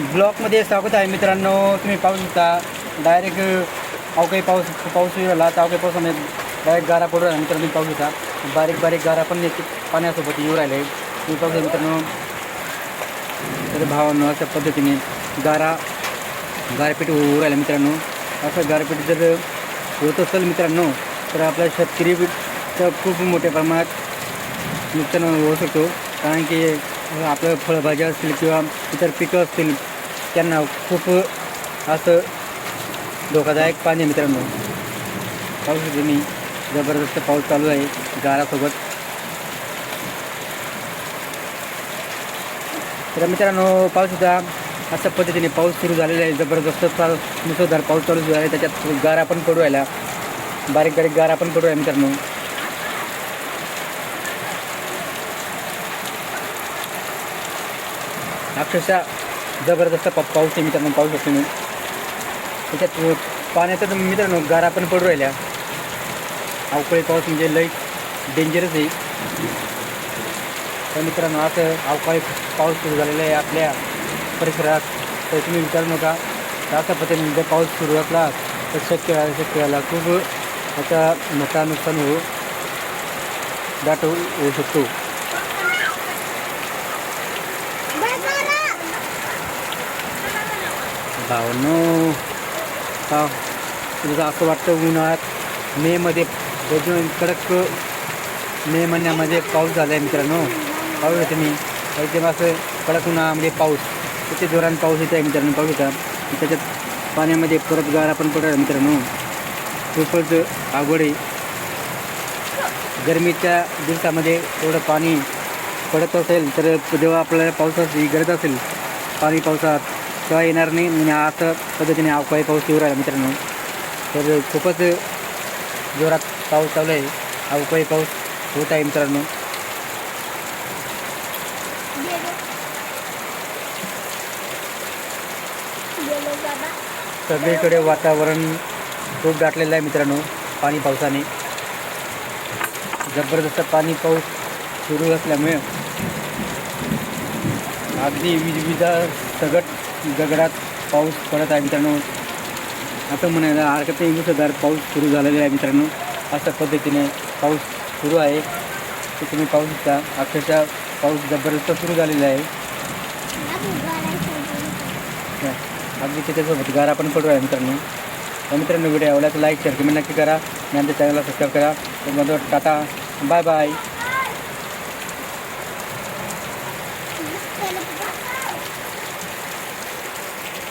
ब्लॉकमध्ये स्वागत आहे मित्रांनो. तुम्ही पाहू शकता डायरेक्ट अवकाळी पाऊस पाऊस राहिला तर पावसामध्ये डायरेक्ट गारा पडू राहिला मित्रांनो, तुम्ही शकता, बारीक बारीक गारा येते पाण्यासोबत येऊ राहिले. तुम्ही पाहू शकता, मित्रांनो, तर भावांनो, अशा पद्धतीने गारा, गारपीट होऊ राहिला, मित्रांनो. असं गारपीट जर होत असेल, मित्रांनो, तर आपल्या शेतकरी खूप मोठ्या नुकसान होऊ शकतो. कारण की फळभाज्या असतील किंवा इतर पिकं त्यांना खूप असं धोकादायक पाणी आहे मित्रांनो पाऊस मी जबरदस्त पाऊस चालू आहे गारासोबत. तर मित्रांनो पाऊस सुद्धा अशा पद्धतीने पाऊस सुरू झालेला आहे. जबरदस्त मुसळधार पाऊस चालू झाला आहे. त्याच्यात गारा पण पडू राहिला बारीक बारीक गारा पण पडू आहे मित्रांनो. अक्षरशः जबरदस्त पा पाऊस आहे मित्रांनो पाहू शकतो मी त्याच्यात पाण्याचा तर मित्रांनो गारा पण पडू राहिल्या. अवकाळी पाऊस म्हणजे लई डेंजरस आहे. तर मित्रांनो असं अवकाळी पाऊस सुरू झालेला आहे आपल्या परिसरात. तर तुम्ही विचारू नका. तर पद्धतीने जर पाऊस सुरू असला तर शक्य शेतकऱ्याला खूप आता मोठा नुकसान होऊ दाट होऊ होऊ शकतो. भावनो का तुझं असं वाटतं उन्हाळ्यात मेमध्ये अजून कडक मे महिन्यामध्ये पाऊस झाला आहे मित्रांनो. पाहू शकता मी एकदम असं कडक उन्हाळ्यामध्ये पाऊस किती जोराने पाऊस येत आहे मित्रांनो पाहू शकता. त्याच्यात पाण्यामध्ये परत गारा पण पडत मित्रांनो. खूपच आवड आहे. गरमीच्या दिवसामध्ये एवढं पाणी पडत असेल तर जेव्हा आपल्याला पावसाची गरज असेल पाणी पावसात तेव्हा येणार नाही. म्हणजे असं पद्धतीने अवकाळी पाऊस येऊ राहिला मित्रांनो. तर खूपच जोरात पाऊस चालू आहे. अवकाळी पाऊस होत आहे मित्रांनो. सगळीकडे वातावरण खूप दाटलेलं आहे मित्रांनो पाणी पावसाने. जबरदस्त पाणी पाऊस सुरू असल्यामुळे अगदी विजा सगट दगडात पाऊस पडत आहे मित्रांनो. असं म्हणायला हरकत नाही मुसळधार पाऊस सुरू झालेला आहे मित्रांनो. अशा पद्धतीने पाऊस सुरू आहे. तर तुम्ही पाहू शकता अक्षरशः पाऊस जबरदस्त सुरू झालेला आहे. अगदी त्याच्यासोबत गारा पण पडू आहे मित्रांनो. तर मित्रांनो व्हिडिओ आवडला तर लाईक शेअर कमेंट नक्की करा. आणि आमच्या चॅनलला सबस्क्राईब करा. तर माझं टाटा बाय बाय